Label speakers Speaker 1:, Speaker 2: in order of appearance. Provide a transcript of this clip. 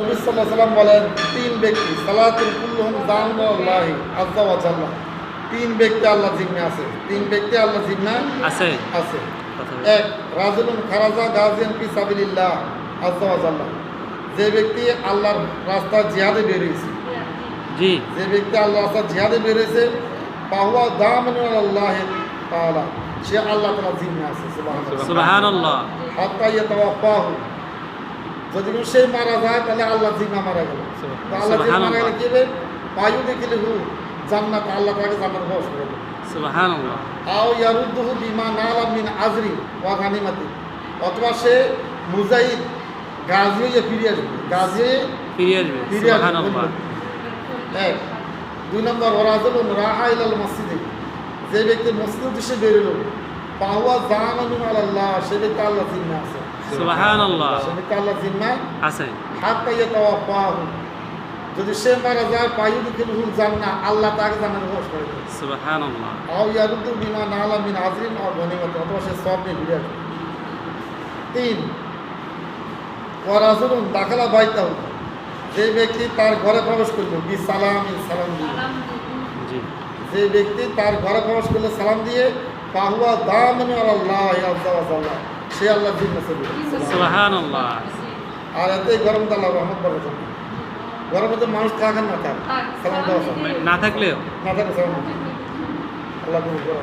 Speaker 1: নবী সাল্লাহ সাল্লাম বলেন তিন ব্যক্তি সালাতুল কুল্লুহুম জানুল্লাহি আজ্জা ওয়া জাল্লা তিন ব্যক্তি আল্লাহ জিম্মে আছে তিন ব্যক্তি আল্লাহ জিম্মে
Speaker 2: আছে
Speaker 1: আছে
Speaker 2: কথা বলি।
Speaker 1: এক রাজুলুন খারাজা গাজিয়ান ফি সাবিলিল্লাহ আজ্জা ওয়া জাল্লা যে ব্যক্তি আল্লাহর রাস্তা জিহাদে বেরিয়েছে
Speaker 2: জি
Speaker 1: যে ব্যক্তি আল্লাহ রাস্তা জিহাদে বেরিয়েছে পাহুয়া দামিনুল আল্লাহ তাআলা সে আল্লাহ তাআলা জিম্মে আছে সুবহানাল্লাহ
Speaker 2: সুবাহান আল্লাহ
Speaker 1: হাত্তা ইয়াতাওয়াফাহু যদি কেউ সে মারা যায় তাহলে আল্লাহ জিম্মা মারা গেল। আল্লাহ জিম্মা মারা গেলে কি হবে? পায়ু দেখিলে হু জান্নাত আল্লাহ তাকে জান্নাত বস করে দেবে।
Speaker 2: সুবাহান আল্লাহ
Speaker 1: আও ইয়ারুদ্দুহু বিমা নালা মিন আজরি ওয়া গানিমাতি। অথবা সে মুজাহিদ গাজী হয়ে ফিরে আসবে। গাজী
Speaker 2: ফিরে আসবে
Speaker 1: ফিরে
Speaker 2: সুবাহান
Speaker 1: আসবে
Speaker 2: আল্লাহ
Speaker 1: এক। দুই নম্বর ওরাজুল রাহা ইলাল মসজিদে। যে ব্যক্তি মসজিদ উদ্দেশ্যে বেরোলো। পাহুয়া জামানুন আল্লাহ সে ব্যক্তি আল্লাহ জিম্মা আছে।
Speaker 2: সুবাহান আল্লাহ
Speaker 1: সে ব্যক্তি আল্লাহ জিম্মা
Speaker 2: আছে।
Speaker 1: হাত্তা ইয়াতাওয়াফাহু। যদি সে মারা যায় পায়ু দিকিলহু জান্নাহ আল্লাহ তাকে জান্নাতে বস করে দেবে।
Speaker 2: আল্লাহ
Speaker 1: আও ইয়ারুদ্দু বিমা নালা মিন আজরিন আও গনিমত অথবা সে সব নিয়ে ফিরে আসবে। তিন ওয়ারাজুলুন দাখালা বাইতাহু। যে ব্যক্তি তার ঘরে প্রবেশ করল বি সালাম সালাম দিয়ে। যে ব্যক্তি তার ঘরে প্রবেশ করল সালাম দিয়ে পাহুয়া দামানু আল্লাহ জাল্লা সে আল্লাহ দিন নসিব
Speaker 2: সুবাহান আল্লাহ
Speaker 1: আর এতে গরম তো আল্লাহ রহমত বরকত গরমে তো মানুষ থাকেন না থাক সালাম দেওয়া
Speaker 2: না থাকলেও?
Speaker 1: না থাকে সালাম আল্লাহ কবুল করে